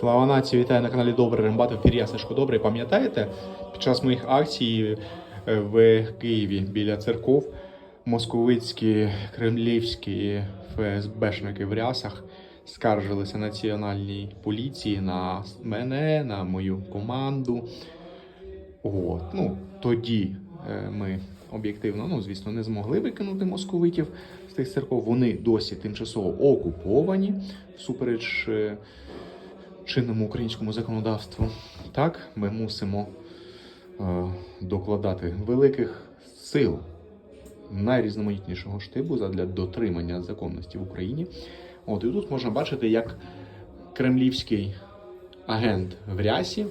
Слава нації, вітаю на каналі Добрий Рембат, в ефірі я Сашко Добрий. Пам'ятаєте, під час моїх акцій е, в Києві біля церков московицькі, кремлівські ФСБшники в рясах скаржилися національній поліції на мене, на мою команду. От. Ну, тоді е, ми об'єктивно, ну, звісно, не змогли викинути московитів з тих церков. Вони досі тимчасово окуповані, всупереч е, чинному українському законодавству. Так, ми мусимо е, докладати великих сил найрізноманітнішого штибу задля дотримання законності в Україні. От і тут можна бачити, як кремлівський агент в рясі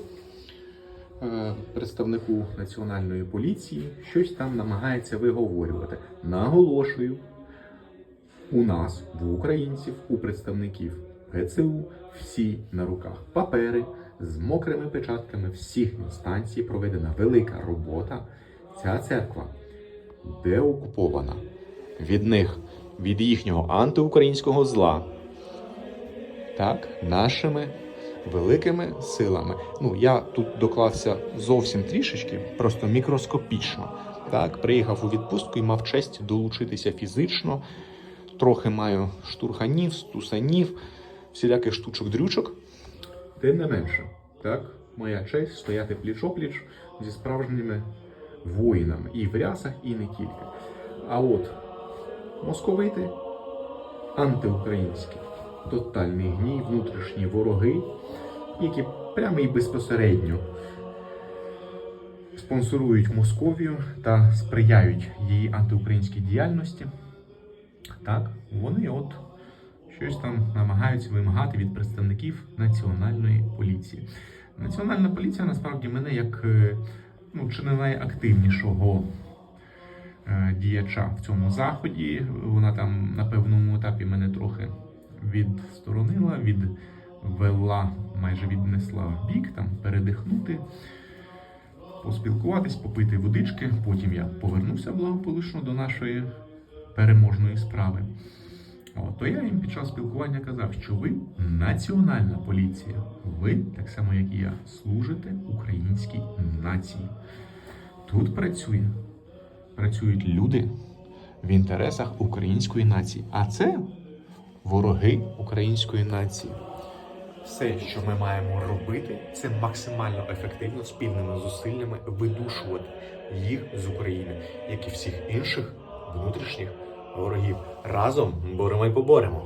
е, представнику національної поліції щось там намагається виговорювати. Наголошую, у нас, в українців, у представників ГЦУ, всі на руках папери з мокрими печатками всіх інстанцій проведена велика робота. Ця церква деокупована від них, від їхнього антиукраїнського зла так, нашими великими силами. Ну, я тут доклався зовсім трішечки, просто мікроскопічно. Так, приїхав у відпустку і мав честь долучитися фізично. Трохи маю штурханів, стусанів, всіляких штучок-дрючок. Тим не менше, так, моя честь стояти пліч-опліч зі справжніми воїнами і в рясах, і не тільки. А от московити антиукраїнські, тотальний гній, внутрішні вороги, які прямо і безпосередньо спонсорують Московію та сприяють її антиукраїнській діяльності. Так, вони от щось там намагаються вимагати від представників національної поліції. Національна поліція насправді мене як е, ну, чи не найактивнішого е, діяча в цьому заході. Вона там на певному етапі мене трохи відсторонила, відвела, майже віднесла в бік, там передихнути, поспілкуватись, попити водички. Потім я повернувся благополучно до нашої переможної справи. От, то я їм під час спілкування казав, що ви національна поліція. Ви, так само як і я, служите українській нації. Тут працює, працюють люди в інтересах української нації. А це вороги української нації. Все, що ми маємо робити, це максимально ефективно спільними зусиллями видушувати їх з України, як і всіх інших внутрішніх ворогів. Разом боремо і поборемо.